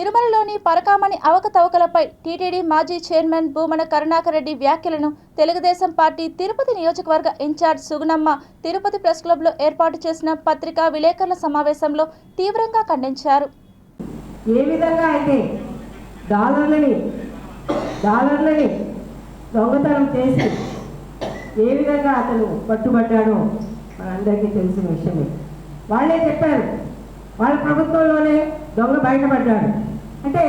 తిరుమలలోని పరకామణి అవకతవకలపై టీటీడీ మాజీ చైర్మన్ భూమన కరుణాకర్ రెడ్డి వ్యాఖ్యలను తెలుగుదేశం పార్టీ తిరుపతి నియోజకవర్గ ఇన్ఛార్జ్ సుగుణమ్మ తిరుపతి ప్రెస్ క్లబ్లో ఏర్పాటు చేసిన పత్రికా విలేకరుల సమావేశంలో తీవ్రంగా ఖండించారు. ఏ విధంగా అయితే డాలర్లని డాలర్లని దొంగతనం చేసి ఏ విధంగా అతను పట్టుబడ్డాడో మనందరికీ తెలిసిన విషయమే. వాళ్ళే చెప్పారు. వాళ్ళ ప్రభుత్వంలోనే దొంగ బయటపడ్డాడు. అంటే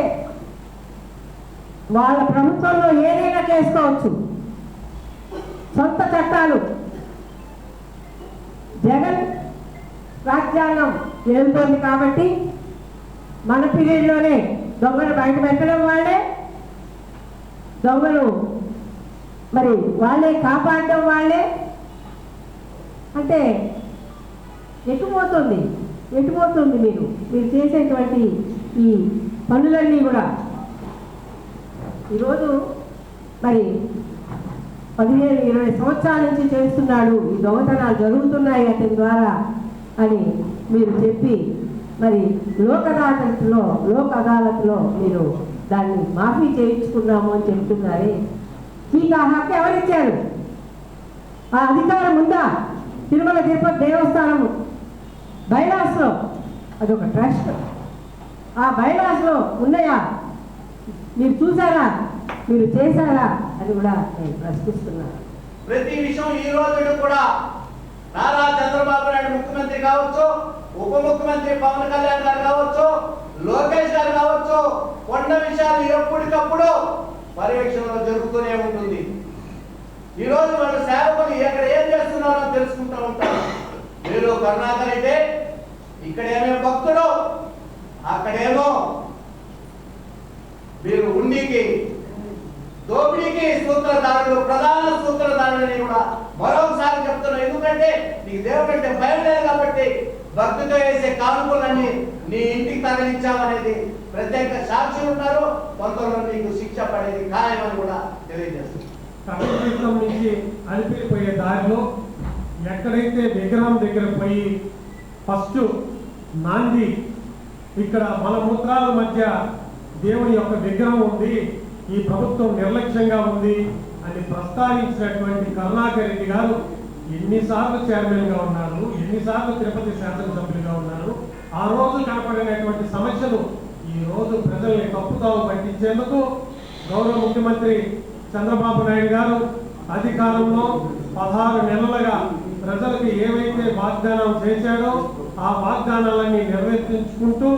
వాళ్ళ ప్రభుత్వంలో ఏదైనా చేసుకోవచ్చు. సొంత చట్టాలు. జగన్ రాజ్యాంగం ఏలుతోంది కాబట్టి మన పీరియడ్లోనే దొంగలు బయట పెట్టడం వాళ్ళే. దొంగలు మరి వాళ్ళే కాపాడడం వాళ్ళే. అంటే ఎటుపోతుంది ఎటుపోతుంది మీరు? మీరు చేసేటువంటి ఈ పనులన్నీ కూడా. ఈరోజు మరి పదిహేను ఇరవై సంవత్సరాల నుంచి చేస్తున్నాడు. ఈ దొంగతనాలు జరుగుతున్నాయి అతని ద్వారా అని మీరు చెప్పి మరి లోక్ అదాలత్లో లోక్ అదాలత్లో మీరు దాన్ని మాఫీ చేయించుకున్నాము అని చెప్తున్నారే. మీకు ఆ హక్కు ఎవరిచ్చారు? ఆ అధికారం ఉందా? తిరుమల తిరుపతి దేవస్థానము బైలాస్లో. అదొక ట్రస్ట్. ఆ బైలాస్లో ఉన్నాయా? మీరు చూసారా మీరు చేశారా? అని కూడా నేను ప్రశ్నిస్తున్నాను ప్రతి విషయం ఈ రోజు కూడా నారా చంద్రబాబు నాయుడు ముఖ్యమంత్రి కావచ్చు ఉప ముఖ్యమంత్రి పవన్ కళ్యాణ్ గారు కావచ్చు లోకేష్ గారు కావచ్చు కొండ విషయాలు ఎప్పటికప్పుడు పర్యవేక్షణలో జరుగుతూనే ఉంటుంది. ఈ రోజు వాళ్ళు సేవకులు ఎక్కడ ఏం చేస్తున్నారో తెలుసుకుంటూ ఉంటారు మీరు కరుణాకర్ అయితే ఇక్కడ ఏమేమి అక్కడేమో మీరు ఉండికి దోపిడీకి సూత్రధారులు ప్రధాన సూత్రధారులని కూడా మరొకసారి చెప్తున్నాను ఎందుకంటే నీకు దేవుడు అంటే భయం లేదు కాబట్టి భక్తితో వేసే కానుకలన్నీ నీ ఇంటికి తరలించామనేది ప్రత్యేక సాక్షులు ఉన్నారు కొంతలో నీకు శిక్ష పడేది ఖాయమని కూడా తెలియజేస్తుంది కర్ణతీర్థం నుంచి అలిపిరిపోయే దారిలో ఎక్కడైతే విగ్రహం దగ్గర పోయి ఫస్ట్ నాంది ఇక్కడ మన మూత్రాల మధ్య దేవుని యొక్క విగ్రహం ఉంది. ఈ ప్రభుత్వం నిర్లక్ష్యంగా ఉంది అని ప్రస్తావించినటువంటి కరుణాకర్ రెడ్డి గారు ఎన్నిసార్లు చైర్మన్గా ఉన్నారు ఎన్నిసార్లు తిరుపతి శాసనసభ్యులుగా ఉన్నారు. ఆ రోజు కనపడినటువంటి సమస్యలు ఈ రోజు ప్రజల్ని తప్పుతావు పట్టించేందుకు గౌరవ ముఖ్యమంత్రి చంద్రబాబు నాయుడు గారు అధికారంలో పదహారు నెలలుగా వాగ్దానం చేశాడో ఆ వాగ్దానాలన్నీ నెరవేర్చుకుంటూ